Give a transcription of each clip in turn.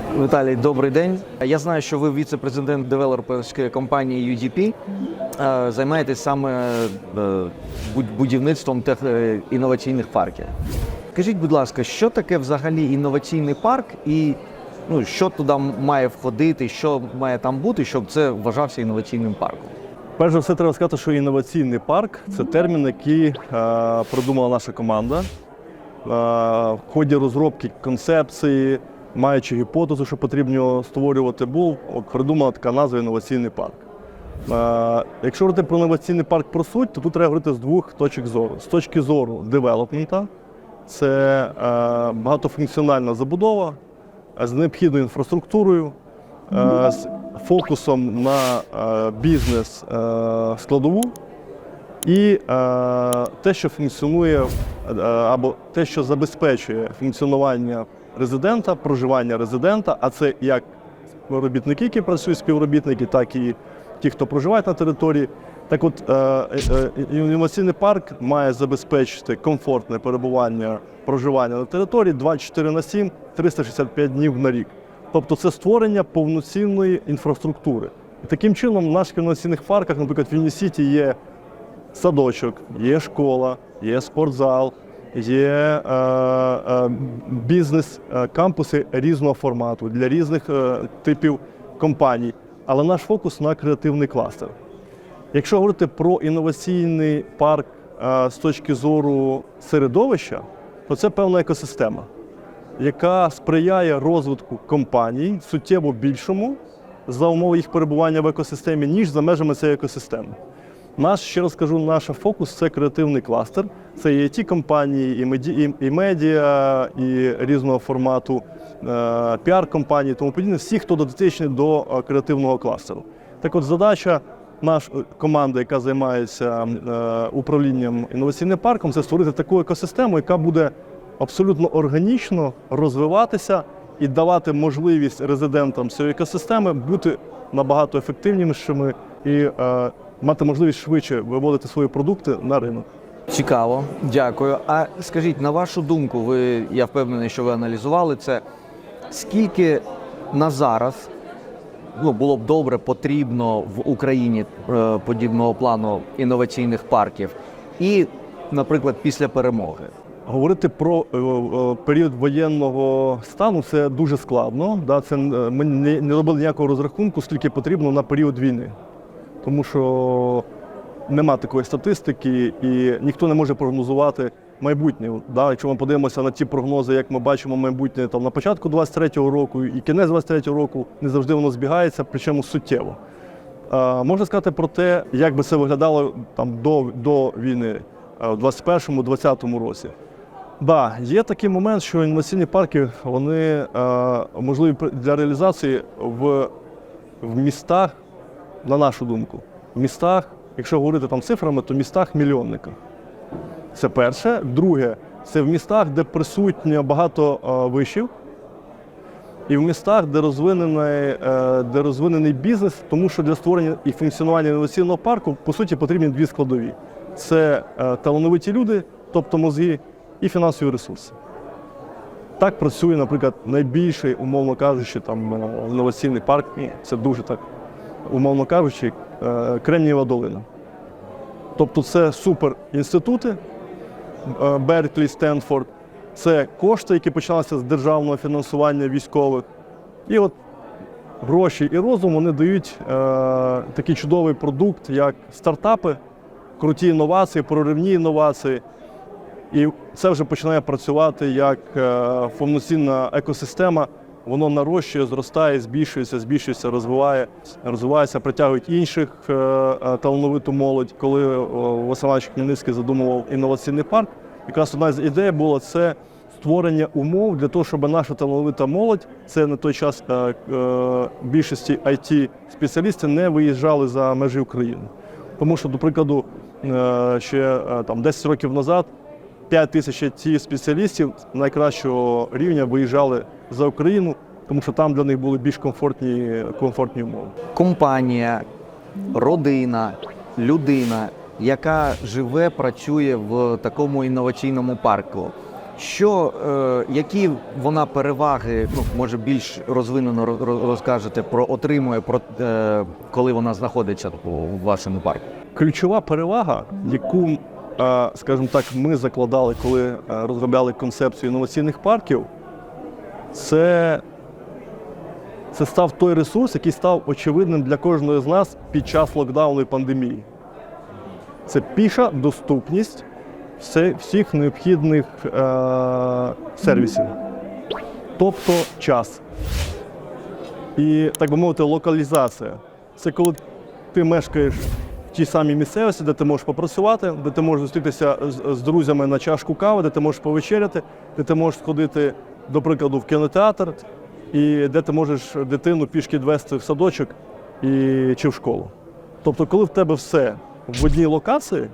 Віталій, добрий день. Я знаю, що ви віце-президент девелоперської компанії UDP. Е, Займаєтесь саме е, будівництвом тех... е, інноваційних парків. Скажіть, будь ласка, що таке взагалі інноваційний парк і ну, що туди має входити, що має там бути, щоб це вважався інноваційним парком? Перш за все, треба сказати, що інноваційний парк це термін, який придумала наша команда. В ході розробки концепції, маючи гіпотезу, що потрібно створювати, був от, придумана така назва інноваційний парк. Е, якщо говорити про інноваційний парк про суть, то тут треба говорити з двох точок зору. З точки зору девелопмента, це е, багатофункціональна забудова з необхідною інфраструктурою, е, з фокусом на е, бізнес е, складову і е, те, що функціонує е, або те, що забезпечує функціонування резидента, проживання резидента, а це як робітники, які працюють співробітники, так і ті, хто проживають на території. Так от, е, е, е, інноваційний парк має забезпечити комфортне перебування проживання на території 24 на 7, 365 днів на рік. Тобто це створення повноцінної інфраструктури. І таким чином в наших інноваційних парках, наприклад, в Юнісіті є садочок, є школа, є спортзал, є е, е, бізнес-кампуси різного формату для різних е, типів компаній. Але наш фокус на креативний кластер. Якщо говорити про інноваційний парк е, з точки зору середовища, то це певна екосистема, яка сприяє розвитку компаній суттєво більшому за умови їх перебування в екосистемі, ніж за межами цієї екосистеми. Наш, ще раз кажу, наш фокус це креативний кластер. Це і it компанії, і, меді, і, медіа, і різного формату е, піар-компанії, тому подібне, всі, хто дотичні до е, креативного кластеру. Так от задача нашої команди, яка займається е, управлінням інноваційним парком, це створити таку екосистему, яка буде абсолютно органічно розвиватися і давати можливість резидентам цієї екосистеми бути набагато ефективнішими і е, мати можливість швидше виводити свої продукти на ринок. Цікаво, дякую. А скажіть, на вашу думку, ви я впевнений, що ви аналізували це. Скільки на зараз ну, було б добре потрібно в Україні е, подібного плану інноваційних парків, і, наприклад, після перемоги? Говорити про е, е, період воєнного стану це дуже складно. Да? Це, ми не робили ніякого розрахунку, скільки потрібно на період війни. Тому що нема такої статистики і ніхто не може прогнозувати майбутнє. Да? Якщо ми подивимося на ті прогнози, як ми бачимо майбутнє там, на початку 23-го року і кінець 23-го року, не завжди воно збігається, причому суттєво. Е, можна сказати про те, як би це виглядало там, до, до війни е, в 21-20 році. Да, є такий момент, що інноваційні парки вони е, можливі для реалізації в, в містах, на нашу думку, в містах, якщо говорити там цифрами, то в містах мільйонниках. Це перше. Друге, це в містах, де присутньо багато е, вишів, і в містах, де розвинений, е, де розвинений бізнес, тому що для створення і функціонування інноваційного парку по суті потрібні дві складові: це е, талановиті люди, тобто мозги, і фінансові ресурси. Так працює, наприклад, найбільший, умовно кажучи, там інноваційний парк. Це дуже так, умовно кажучи, е, Кремнієва долина. Тобто це суперінститути, е, Берклі, Стенфорд. Це кошти, які почалися з державного фінансування військових. І от гроші і розум вони дають е, такий чудовий продукт, як стартапи, круті інновації, проривні інновації. І це вже починає працювати як е, повноцінна екосистема. Воно нарощує, зростає, збільшується, збільшується, розвиває, розвивається, притягують інших е, е, талановиту молодь. Коли е, Василь Іванович Хмельницький задумував інноваційний парк, якраз одна з ідей була це створення умов для того, щоб наша талановита молодь, це на той час е, е, більшості it спеціалістів не виїжджали за межі України. Тому що, до прикладу, е, ще е, там 10 років назад 5 тисяч it спеціалістів найкращого рівня виїжджали за Україну, тому що там для них були більш комфортні, комфортні умови. Компанія, родина, людина, яка живе, працює в такому інноваційному парку. Що, е, які вона переваги, ну може більш розвинено роз- роз- розкажете про отримує про е, коли вона знаходиться у вашому парку? Ключова перевага, яку, е, скажімо так, ми закладали, коли е, розробляли концепцію інноваційних парків, це, це став той ресурс, який став очевидним для кожного з нас під час локдауну і пандемії. Це піша доступність всіх необхідних е, сервісів, тобто час. І, так би мовити, локалізація. Це коли ти мешкаєш в тій самій місцевості, де ти можеш попрацювати, де ти можеш зустрітися з, з друзями на чашку кави, де ти можеш повечеряти, де ти можеш сходити, до прикладу, в кінотеатр, і де ти можеш дитину пішки відвести в садочок і, чи в школу. Тобто, коли в тебе все в одній локації,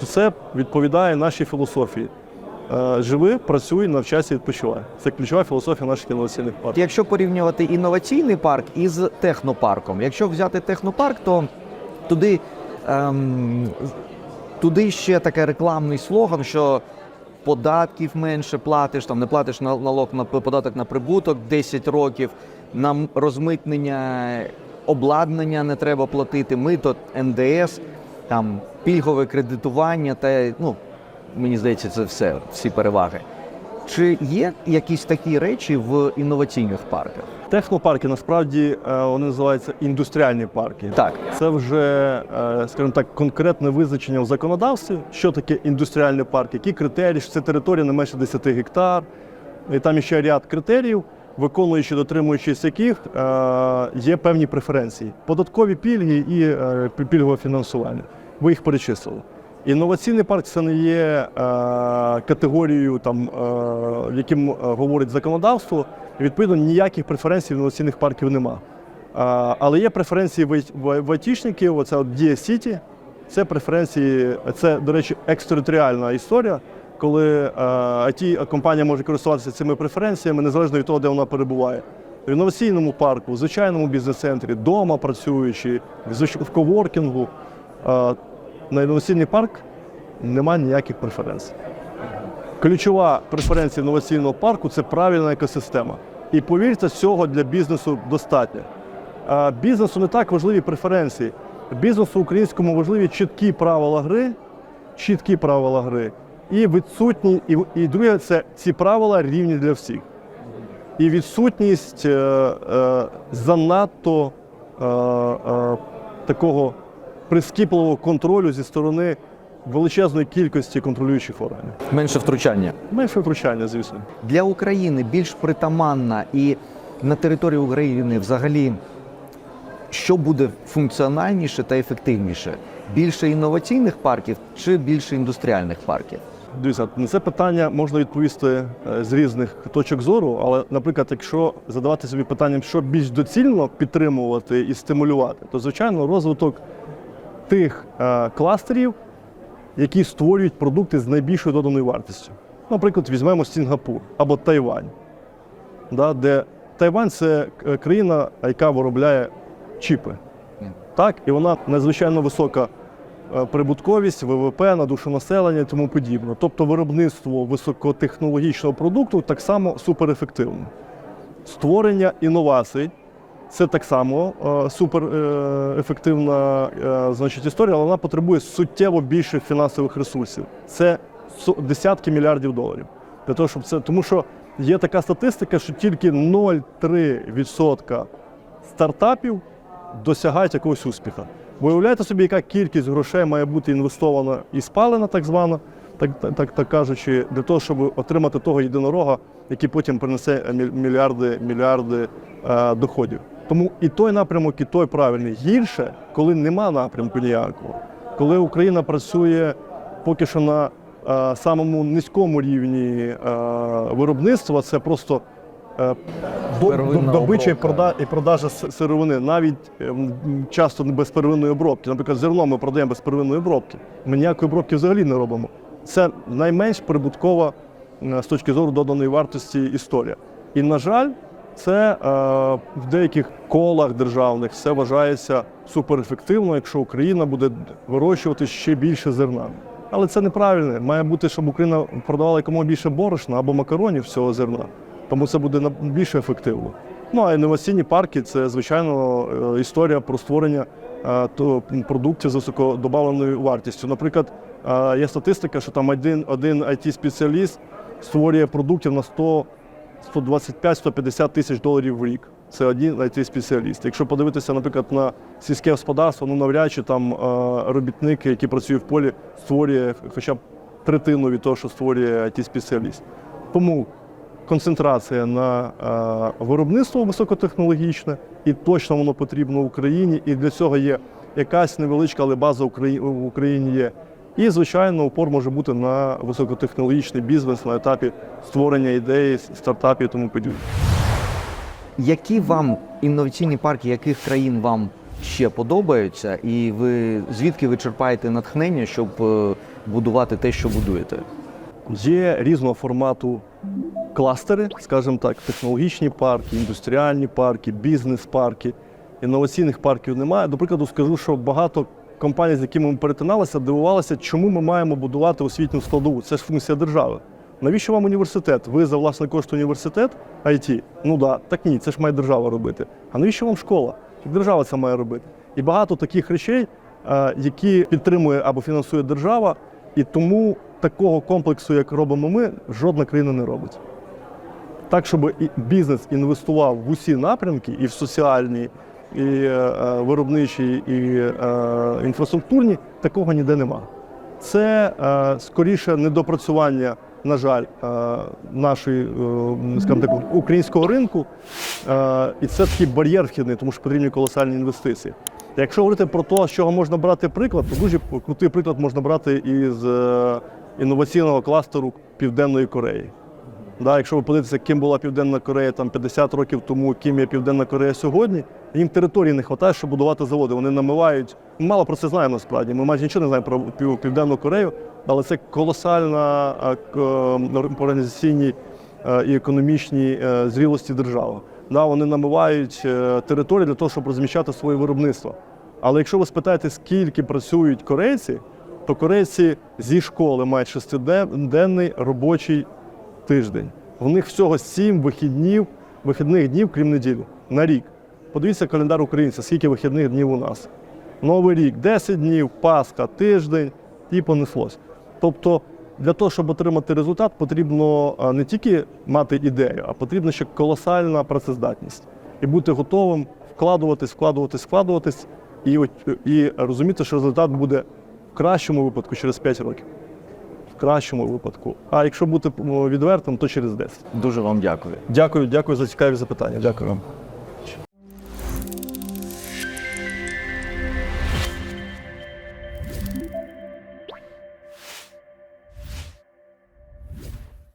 то це відповідає нашій філософії. Е, Живи, працюй, навчайся, відпочивай. Це ключова філософія наших інноваційних парків. Якщо порівнювати інноваційний парк із технопарком, якщо взяти технопарк, то туди, ем, туди ще такий рекламний слоган, що податків менше платиш, там не платиш на- налог на податок на прибуток 10 років, нам розмитнення обладнання не треба платити, мито НДС, там пільгове кредитування та ну, мені здається, це все, всі переваги. Чи є якісь такі речі в інноваційних парках? Технопарки насправді е, вони називаються індустріальні парки. Так. Це вже, е, скажімо так, конкретне визначення в законодавстві, що таке індустріальний парк, які критерії, що це територія не менше 10 гектар. І там ще ряд критеріїв, виконуючи, дотримуючись яких е, є певні преференції, податкові пільги і пільгове фінансування. Ви їх перечислили. Інноваційний парк це не є е, категорією, там, е, яким е, говорить законодавство. Відповідно, ніяких преференцій в інноваційних парків нема. Але є преференції в- айтішників, оце от Дія Сіті. Це преференції, це, до речі, екстериторіальна історія, коли it компанія може користуватися цими преференціями незалежно від того, де вона перебуває. В інноваційному парку, в звичайному бізнес-центрі, вдома працюючи, в коворкінгу. На інноваційний парк немає ніяких преференцій. Ключова преференція інноваційного парку це правильна екосистема. І повірте, цього для бізнесу достатньо. Бізнесу не так важливі преференції. Бізнесу українському важливі чіткі правила гри, чіткі правила гри. І відсутні, і, і друге, це ці правила рівні для всіх. І відсутність е, е, занадто е, е, такого прискіпливого контролю зі сторони величезної кількості контролюючих органів. Менше втручання. Менше втручання, звісно. Для України більш притаманна і на території України взагалі що буде функціональніше та ефективніше? Більше інноваційних парків чи більше індустріальних парків? Дивіться, на це питання можна відповісти е, з різних точок зору, але, наприклад, якщо задавати собі питанням, що більш доцільно підтримувати і стимулювати, то звичайно розвиток тих е, кластерів, які створюють продукти з найбільшою доданою вартістю. Наприклад, візьмемо Сінгапур або Тайвань, да, де Тайвань це е, країна, яка виробляє чіпи. Так, і вона надзвичайно висока е, прибутковість, ВВП на душу населення і тому подібне. Тобто виробництво високотехнологічного продукту так само суперефективне. Створення інновацій це так само е, суперефективна е, значить, історія, але вона потребує суттєво більших фінансових ресурсів. Це десятки мільярдів доларів. Для того, щоб це, тому що є така статистика, що тільки 0,3% стартапів досягають якогось успіху. Ви уявляєте собі, яка кількість грошей має бути інвестована і спалена, так звана, так, так, так, кажучи, для того, щоб отримати того єдинорога, який потім принесе міль- мільярди, мільярди е, доходів. Тому і той напрямок, і той правильний. Гірше, коли нема напрямку ніякого. Коли Україна працює поки що на е, самому низькому рівні е, виробництва, це просто е, до- добича і прода- і продажа сировини, навіть часто без первинної обробки. Наприклад, зерно ми продаємо без первинної обробки. Ми ніякої обробки взагалі не робимо. Це найменш прибуткова з точки зору доданої вартості історія. І, на жаль, це е, в деяких колах державних все вважається суперефективно, якщо Україна буде вирощувати ще більше зерна. Але це неправильно. Має бути, щоб Україна продавала якомога більше борошна або макаронів всього зерна. Тому це буде на- більш ефективно. Ну а інноваційні парки це звичайно е, історія про створення е, продуктів з високодобавленою вартістю. Наприклад, е, є статистика, що там один, один IT-спеціаліст створює продуктів на 100 125-150 тисяч доларів в рік. Це один IT-спеціаліст. Якщо подивитися, наприклад, на сільське господарство, ну навряд чи там е, робітник, який працює в полі, створює хоча б третину від того, що створює IT-спеціаліст. Тому концентрація на е, виробництво високотехнологічне, і точно воно потрібно Україні. І для цього є якась невеличка, але база в Україні є. І, звичайно, упор може бути на високотехнологічний бізнес на етапі створення ідеї, стартапів і тому подібне. Які вам інноваційні парки, яких країн вам ще подобаються, і ви звідки ви черпаєте натхнення, щоб е, будувати те, що будуєте? Є різного формату кластери, скажімо так, технологічні парки, індустріальні парки, бізнес-парки. Інноваційних парків немає. До прикладу, скажу, що багато компаній, з якими ми перетиналися, дивувалися, чому ми маємо будувати освітню складову. Це ж функція держави. Навіщо вам університет? Ви за власний кошт університет IT? Ну да, так ні, це ж має держава робити. А навіщо вам школа? Держава це має робити. І багато таких речей, е, які підтримує або фінансує держава, і тому такого комплексу, як робимо ми, жодна країна не робить. Так, щоб бізнес інвестував в усі напрямки, і в соціальні, і е, е, виробничі, і е, інфраструктурні, такого ніде нема. Це скоріше недопрацювання, на жаль, нашої скажімо так, українського ринку. І це такий бар'єр вхідний, тому що потрібні колосальні інвестиції. Якщо говорити про те, з чого можна брати приклад, то дуже крутий приклад можна брати із інноваційного кластеру Південної Кореї. Да, якщо ви подивитеся, ким була Південна Корея там 50 років тому, ким є Південна Корея сьогодні, їм території не вистачає, щоб будувати заводи. Вони намивають. Ми мало про це знаємо насправді. Ми майже нічого не знаємо про Південну Корею, але це колосальна організаційній е, і економічній е, зрілості держава. Да, вони намивають е, території для того, щоб розміщати своє виробництво. Але якщо ви спитаєте, скільки працюють корейці, то корейці зі школи мають шестиденний робочий тиждень. В них всього сім вихідних днів, крім неділі, на рік. Подивіться календар українця, скільки вихідних днів у нас. Новий рік 10 днів, Пасха, тиждень і понеслось. Тобто, для того, щоб отримати результат, потрібно не тільки мати ідею, а потрібна ще колосальна працездатність. І бути готовим вкладуватись, вкладуватись, вкладуватись, і, і розуміти, що результат буде в кращому випадку через 5 років. В кращому випадку. А якщо бути відвертим, то через 10. Дуже вам дякую. Дякую, дякую за цікаві запитання. Дякую вам.